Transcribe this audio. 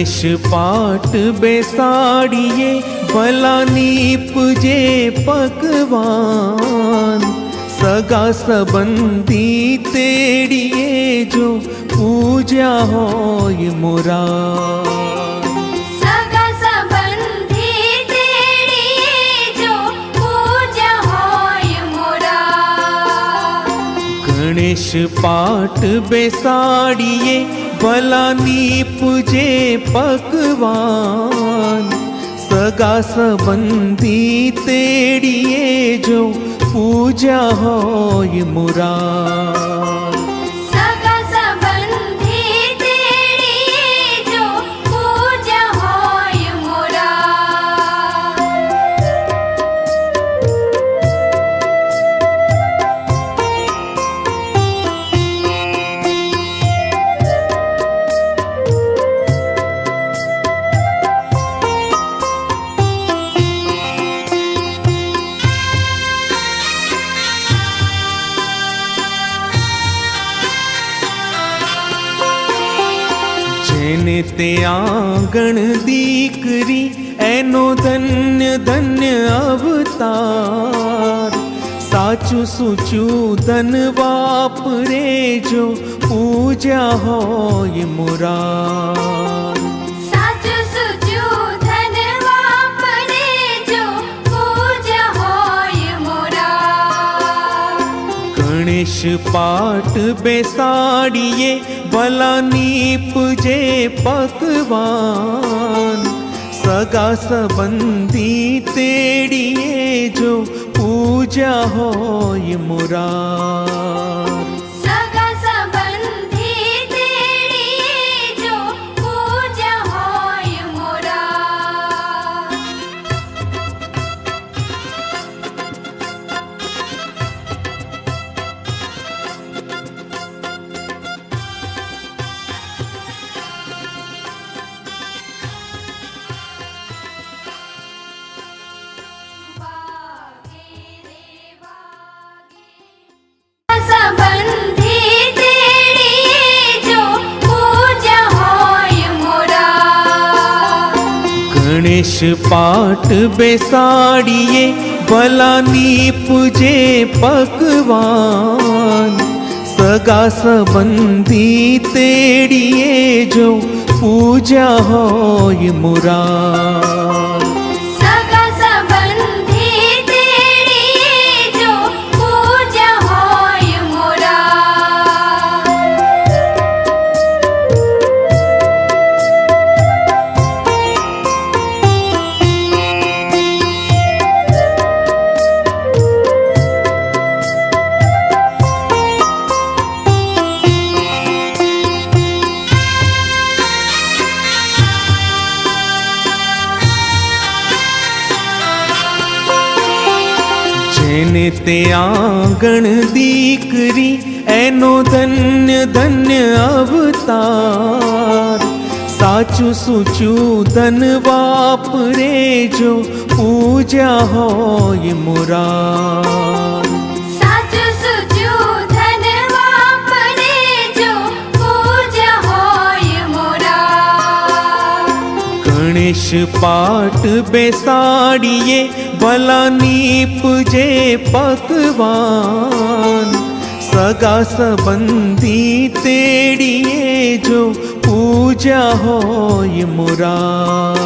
गणेश पाठ बेसाडि भी पूजे पकवान। सगा सबंधी तेड़िए जो पूजा पूजाय मोरा। गणेश पाठ बेसाड़िए लूजे पक्व सगा सबंधी तेड़िए जो पूजा होय मुरा જેને તે આંગણ દીકરી એનો ધન્ય ધન્ય અવતાર. સાચું સૂચું ધન વાપરે જો પૂજા હોય મુરા સાચું સુચું ધન વાપરે જો પૂજા હોય મોરા ગણેશ પાઠ બેસાડીએ भला नी पूजे पकवान सगा सबंधी तेड़िए जो पूजा हो मुरार। ગણેશ પાઠ બેસાડીએ ભલાની પૂજે પકવાન સગા સંબંધી તેડીએ જો પૂજા હોય મુરાર જેને તે આંગણ દીકરી, એનો ધન્ય ધન્ય અવતાર. સાચું સૂચું ધન વાપરે જો પૂજા હોય મુરાર. ગણેશ પાઠ બેસાડીએ ભલાની પૂજે પકવાન. સગા સંબંધી તેડીએ જો પૂજા હોય મુરાર